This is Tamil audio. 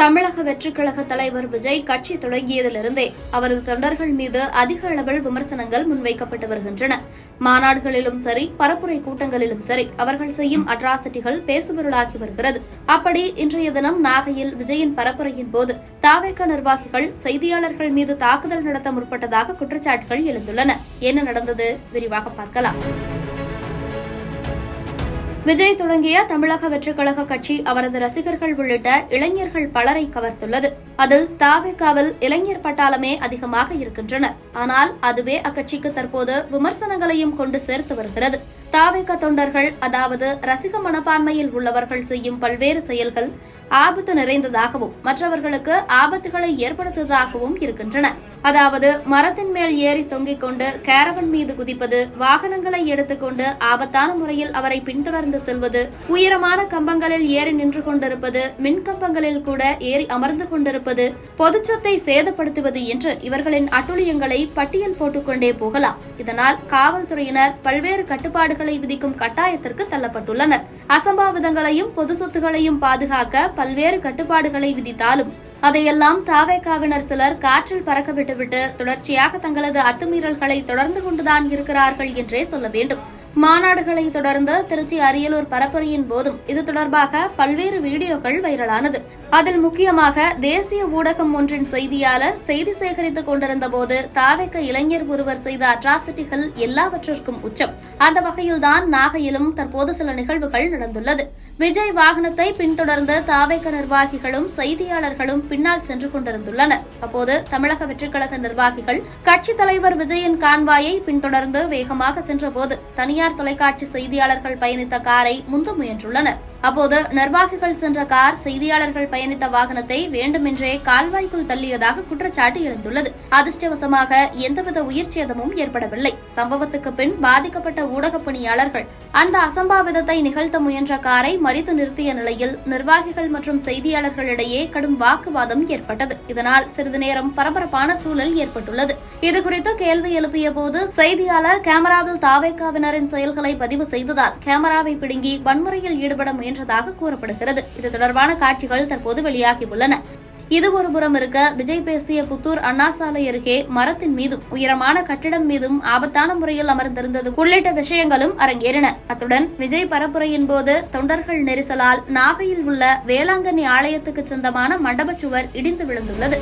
தமிழக வெற்றிக் கழக தலைவர் விஜய் கட்சி தொடங்கியதிலிருந்தே அவரது தொண்டர்கள் மீது அதிக அளவில் விமர்சனங்கள் முன்வைக்கப்பட்டு வருகின்றன. மாநாடுகளிலும் சரி பரப்புரை கூட்டங்களிலும் சரி அவர்கள் செய்யும் அட்ராசிட்டிகள் பேசுபொருளாகி வருகிறது. அப்படி இன்றைய தினம் நாகையில் விஜயின் பரப்புரையின் போது தாவேக நிர்வாகிகள் செய்தியாளர்கள் மீது தாக்குதல் நடத்த முற்பட்டதாக குற்றச்சாட்டுகள் எழுந்துள்ளன. என்ன நடந்தது? விரிவாக பார்க்கலாம். விஜய் தொடங்கிய தமிழக வெற்றிக்கழக கட்சி அவரது ரசிகர்கள் உள்ளிட்ட இளைஞர்கள் பலரை கவர்ந்துள்ளது அதில் தாவேகாவில் இளைஞர் பட்டாளமே அதிகமாக இருக்கின்றனர். ஆனால் அதுவே அக்கட்சிக்கு தற்போது விமர்சனங்களையும் கொண்டு சேர்த்து வருகிறது. தாவேக தொண்டர்கள் அதாவது ரசிக மனப்பான்மையில் உள்ளவர்கள் செய்யும் பல்வேறு செயல்கள் ஆபத்து நிறைந்ததாகவும் மற்றவர்களுக்கு ஆபத்துகளை ஏற்படுத்துவதாகவும் இருக்கின்றன. அதாவது மரத்தின் மேல் ஏறி தொங்கிக் கொண்டு கேரவன் மீது குதிப்பது வாகனங்களை எடுத்துக்கொண்டு ஆபத்தான முறையில் அவரை பின்தொடர்ந்து செல்வது உயரமான கம்பங்களில் ஏறி நின்று கொண்டிருப்பது மின் கம்பங்களில் கூட ஏறி அமர்ந்து கொண்டிருப்பது பொதுச்சொத்தை சேதப்படுத்துவது என்று இவர்களின் அட்டுழியங்களை பட்டியல் போட்டுக்கொண்டே போகலாம். இதனால் காவல்துறையினர் பல்வேறு கட்டுப்பாடு விதிக்கும் கட்டாயத்திற்கு தள்ளப்பட்டுள்ளனர். அசம்பாவிதங்களையும் பொது சொத்துகளையும் பாதுகாக்க பல்வேறு கட்டுப்பாடுகளை விதித்தாலும் அதையெல்லாம் தாவேக்காவினர் சிலர் காற்றில் பறக்க விட்டுவிட்டு தொடர்ச்சியாக தங்களது அத்துமீறல்களை தொடர்ந்து கொண்டுதான் இருக்கிறார்கள் என்றே சொல்ல வேண்டும். மாநாடுகளை தொடர்ந்து திருச்சி அரியலூர் பரப்புரையின் போதும் இது தொடர்பாக பல்வேறு வீடியோக்கள் வைரலானது. அதில் முக்கியமாக தேசிய ஊடகம் ஒன்றின் செய்தியாளர் செய்தி சேகரித்துக் கொண்டிருந்த போது தாவேக்க இளைஞர் ஒருவர் செய்த அட்ராசிட்டிகள் எல்லாவற்றிற்கும் உச்சம். அந்த வகையில்தான் நாகையிலும் தற்போது சில நிகழ்வுகள் நடந்துள்ளது. விஜய் வாகனத்தை பின்தொடர்ந்து தாவேக்க நிர்வாகிகளும் செய்தியாளர்களும் பின்னால் சென்று கொண்டிருந்துள்ளனர். அப்போது தமிழக வெற்றிக்கழக நிர்வாகிகள் கட்சித் தலைவர் விஜயின் கான்வாயை பின்தொடர்ந்து வேகமாக சென்றபோது தனியார் தொலைக்காட்சி செய்தியாளர்கள் பயணித்த காரை முந்த முயன்றுள்ளனர். அப்போது நிர்வாகிகள் சென்ற கார் செய்தியாளர்கள் பயணித்த வாகனத்தை வேண்டுமென்றே கால்வாய்க்குள் தள்ளியதாக குற்றச்சாட்டு எழுந்துள்ளது. அதிர்ஷ்டவசமாக எந்தவித உயிர் சேதமும் ஏற்படவில்லை. சம்பவத்துக்கு பின் பாதிக்கப்பட்ட ஊடகப் பணியாளர்கள் அந்த அசம்பாவிதத்தை நிகழ்த்த முயன்ற காரை மறித்து நிறுத்திய நிலையில் நிர்வாகிகள் மற்றும் செய்தியாளர்களிடையே கடும் வாக்குவாதம் ஏற்பட்டது. இதனால் சிறிது நேரம் பரபரப்பான சூழல் ஏற்பட்டுள்ளது. இதுகுறித்து கேள்வி எழுப்பிய போது செய்தியாளர் கேமராவில் தாவேக்காவினரின் செயல்களை பதிவு செய்ததால் கேமராவை பிடுங்கி வன்முறையில் ஈடுபட முயன்றதாக கூறப்படுகிறது. இது தொடர்பான காட்சிகள் தற்போது வெளியாகியுள்ளன. இது ஒருபுறம் இருக்க விஜய் பேசிய புத்தூர் அண்ணா சாலை அருகே மரத்தின் மீதும் உயரமான கட்டிடம் மீதும் ஆபத்தான முறையில் அமர்ந்திருந்தது உள்ளிட்ட விஷயங்களும் அரங்கேறின. அத்துடன் விஜய் பரப்புரையின் போது தொண்டர்கள் நெரிசலால் நாகையில் உள்ள வேளாங்கண்ணி ஆலயத்துக்கு சொந்தமான மண்டபச்சுவர் இடிந்து விழுந்துள்ளது.